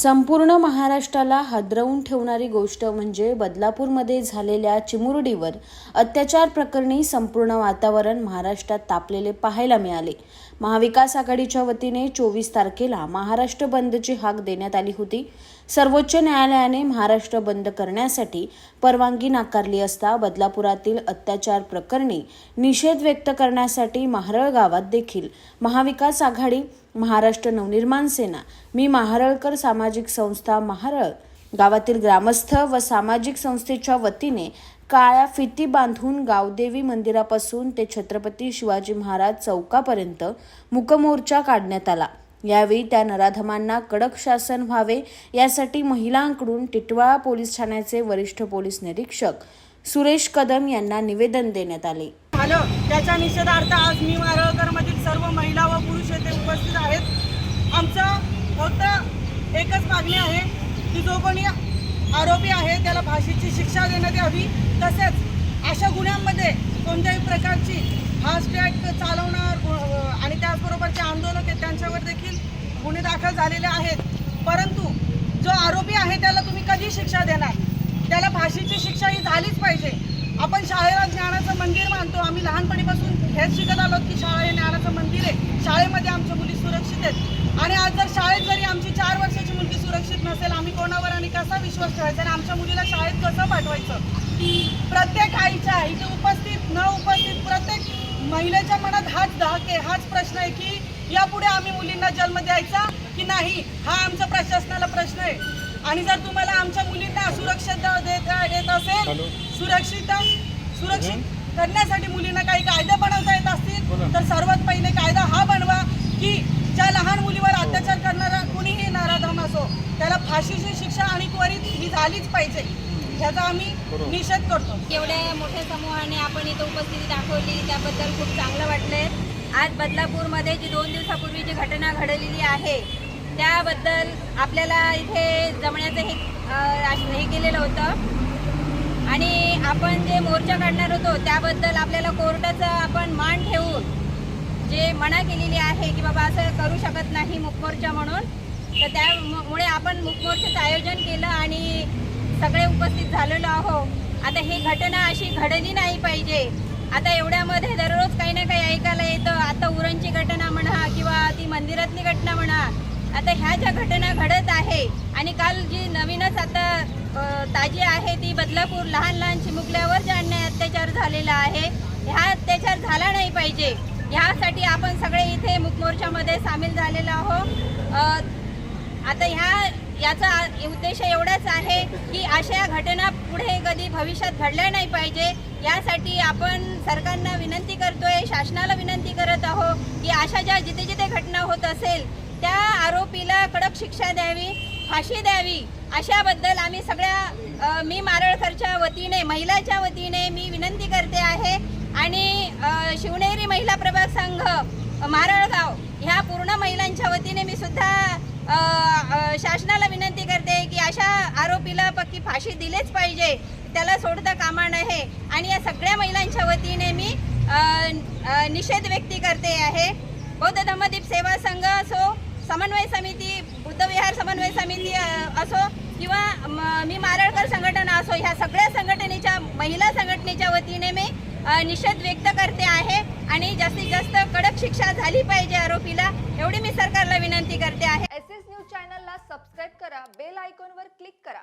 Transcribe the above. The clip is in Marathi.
संपूर्ण महाराष्ट्राला हादरवून ठेवणारी गोष्ट म्हणजे बदलापूरमध्ये झालेल्या चिमुरडीवर अत्याचार प्रकरणी संपूर्ण वातावरण महाराष्ट्रात तापलेले पाहायला मिळाले. महाविकास आघाडीच्या वतीने चोवीस तारखेला महाराष्ट्र बंदची हाक देण्यात आली होती. सर्वोच्च न्यायालयाने महाराष्ट्र बंद करण्यासाठी परवानगी नाकारली असता बदलापुरातील अत्याचार प्रकरणी निषेध व्यक्त करण्यासाठी महारळ गावात देखील महाविकास आघाडी महाराष्ट्र नवनिर्माण सेना मी महारळकर सामाजिक संस्था महारळ गावातील ग्रामस्थ व सामाजिक संस्थेच्या वतीने काळ्या फिती बांधून गावदेवी मंदिरापासून ते छत्रपती शिवाजी महाराज चौकापर्यंत मुकमोर्चा काढण्यात आला. यावेळी त्या नराधमांना कडक शासन व्हावे यासाठी महिलांकडून टिटवाळा पोलीस ठाण्याचे वरिष्ठ पोलीस निरीक्षक सुरेश कदम यांना निवेदन देण्यात आले. झालं त्याच्या निषेधार्थ आज मी मारळकरमधील सर्व महिला व पुरुष येथे उपस्थित आहेत. आमचं फक्त एकच मागणी आहे की जो कोणी आरोपी आहे त्याला फाशीची शिक्षा देण्यात यावी. तसेच अशा गुन्ह्यांमध्ये कोणत्याही प्रकारची फास्ट ट्रॅक चालवणं यांच्यावर त्यांच्यावर देखील गुन्हे दाखल झालेले आहेत. परंतु जो आरोपी आहे त्याला तुम्ही कधी शिक्षा देणार? त्याला फाशीची शिक्षा ही झालीच पाहिजे. आपण शाळेला ज्ञानाचं मंदिर मानतो. आम्ही लहानपणीपासून हेच शिकत आलो की शाळा हे ज्ञानाचं मंदिर आहे. शाळेमध्ये आमच्या मुली सुरक्षित आहेत. आणि आज जर शाळेत जरी आमची चार वर्षाची मुलगी सुरक्षित नसेल आम्ही कोणावर आणि कसा विश्वास ठेवायचा? आणि आमच्या मुलीला शाळेत कसं पाठवायचं? प्रत्येक आईच्या इथे उपस्थित न उपस्थित प्रत्येक महिलेच्या मनात हाच धाक आहे हाच प्रश्न आहे की यापुढे आम्ही मुलींना जन्म द्यायचा की नाही हा आमच्या प्रशासनाला प्रश्न आहे. आणि जर तुम्हाला आमच्या मुलींना सुरक्षित देत देत असेल सुरक्षित सुरक्षित करण्यासाठी मुलींना काही कायदे बनवता येत असतील तर सर्वात पहिले कायदा हा बनवा की ज्या लहान मुलीवर अत्याचार करणारा कुणीही नाराधम असो त्याला फाशीची शिक्षा आणि त्वरित ही झालीच पाहिजे. ह्याचा आम्ही निषेध करतो. एवढ्या मोठ्या समूहाने आपण इथं उपस्थिती दाखवली त्याबद्दल खूप चांगलं वाटलंय. आज बदलापूरमध्ये जी दोन दिवसापूर्वी जी घटना घडलेली आहे त्याबद्दल आपल्याला इथे जमण्याचं हे हे केलेलं होतं. आणि आपण जे मोर्चा काढणार होतो त्याबद्दल आपल्याला कोर्टाचं आपण मान ठेवून जे मना केलेली आहे की बाबा असं करू शकत नाही मुखमोर्चा म्हणून तर त्यामुळे आपण मुखमोर्चाचं आयोजन केलं आणि सगळे उपस्थित झालेलो आहो आता ही घटना अशी घडली नाही पाहिजे. आता एवढ्यामध्ये दररोज काही ना काही ऐकायला येतं. आता उरणची घटना म्हणा किंवा ती मंदिरातली घटना म्हणा आता ह्या ज्या घटना घडत आहे आणि काल जी नवीनच आता ताजी आहे ती बदलापूर लहान लहान चिमुकल्यावर जे अन्याय अत्याचार झालेला आहे ह्या अत्याचार झाला नाही पाहिजे. ह्यासाठी आपण सगळे इथे मुखमोर्चामध्ये सामील झालेलो आहोत. आता ह्या याचा उद्देश एवढाच आहे की अशा घटना पुढे कधी भविष्यात घडल्या नाही पाहिजे. यासाठी आपण सरकारना विनंती करतोय शासनाला विनंती करत आहो की अशा ज्या जिथे जिथे घटना होत असेल त्या आरोपीला कडक शिक्षा द्यावी फाशी द्यावी. अशाबद्दल आम्ही सगळ्या मी मारळकरच्या वतीने महिलाच्या वतीने मी विनंती करते आहे. आणि शिवनेरी महिला प्रभाग संघ मारळगाव ह्या पूर्ण महिलांच्या वतीने मी सुद्धा शासनाला विनंती करते की अशा आरोपीला पक्की फाशी दिलीच पाहिजे. त्याला सोडता कामा नये. आणि या सगळ्या महिलांच्या वतीने मी निषेध व्यक्त करते आहे. बौद्ध धम्मदीप सेवा संघ असो समन्वय समिती बुद्धविहार समन्वय समिती असो किंवा म- मी मारळकर संघटना असो ह्या सगळ्या संघटनेच्या महिला संघटनेच्या वतीने मी निषेध व्यक्त करते आहे. आणि जास्तीत जास्त कडक शिक्षा झाली पाहिजे आरोपीला एवढी मी सरकारला विनंती करते आहे. एस एस न्यूज चॅनलला सबस्क्राईब करा बेल आयकॉनवर क्लिक करा.